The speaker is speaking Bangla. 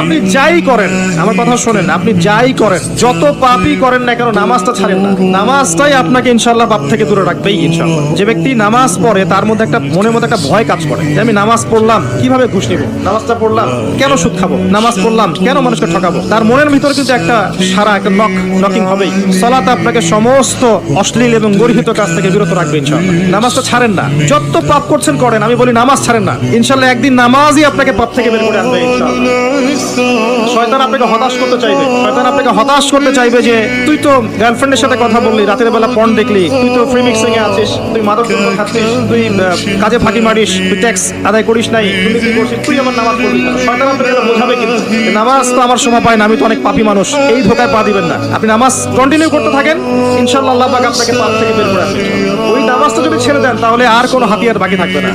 আপনি যাই করেন, আমার কথা শোনেন, আপনি যাই করেন, যত পাপই করেন না কেন, নামাজটা ছাড়েন না। নামাজটাই আপনাকে ইনশাল্লাহ পাপ থেকে দূরে রাখবেই ইনশাল্লাহ যে ব্যক্তি নামাজ পড়ে, তার মধ্যে একটা, মনের মধ্যে একটা ভয় কাজ করে। আমি নামাজ পড়লাম, কীভাবে ঘুষ নিব? নামাজটা পড়লাম, কেন সুদ খাব? নামাজ পড়লাম, কেন মানুষকে ঠকাবো? তার মনের ভিতরে কিন্তু একটা সারা, একটা নক নকিং হবেই। সালাত আপনাকে সমস্ত অশ্লীল এবং গর্হিত কাজ থেকে বিরত রাখবে ইনশাল্লাহ নামাজটা ছাড়েন না। যত পাপ করছেন করেন, আমি বলি নামাজ ছাড়েন না। ইনশাল্লাহ একদিন নামাজই আপনাকে পাপ থেকে বের করে আনবে ইনশাল্লাহ শয়তান আপনাকে হতাশ করতে চাইবে। শয়তান আপনাকে হতাশ করতে চাইবে যে, তুই তো গার্লফ্রেন্ডের সাথে কথা বললি, রাতের বেলা পর্ন দেখলি, তুই তো ফ্রি মিক্সিং এ আছিস, তুই মাদক খাচ্ছিস, তুই কাজে ফাঁকি মারিস, তুই ট্যাক্স আদায় করিস নাই, তুমি কি করছিস, তুই আমার নামাজ পড়বি শয়তান আপনাকে বোঝাবে যে নামাজ তো আমার সময় পায় না, আমি তো অনেক পাপী মানুষ, এই ধোকায় পা দিবেন না। আপনি নামাজ কন্টিনিউ করতে থাকেন ইনশাল্লাহ আল্লাহ পাক আপনাকে পাপ থেকে বের করে আসবে। ওই নামাজটা যদি ছেড়ে দেন, তাহলে আর কোনো হাতিয়ার বাকি থাকবে না।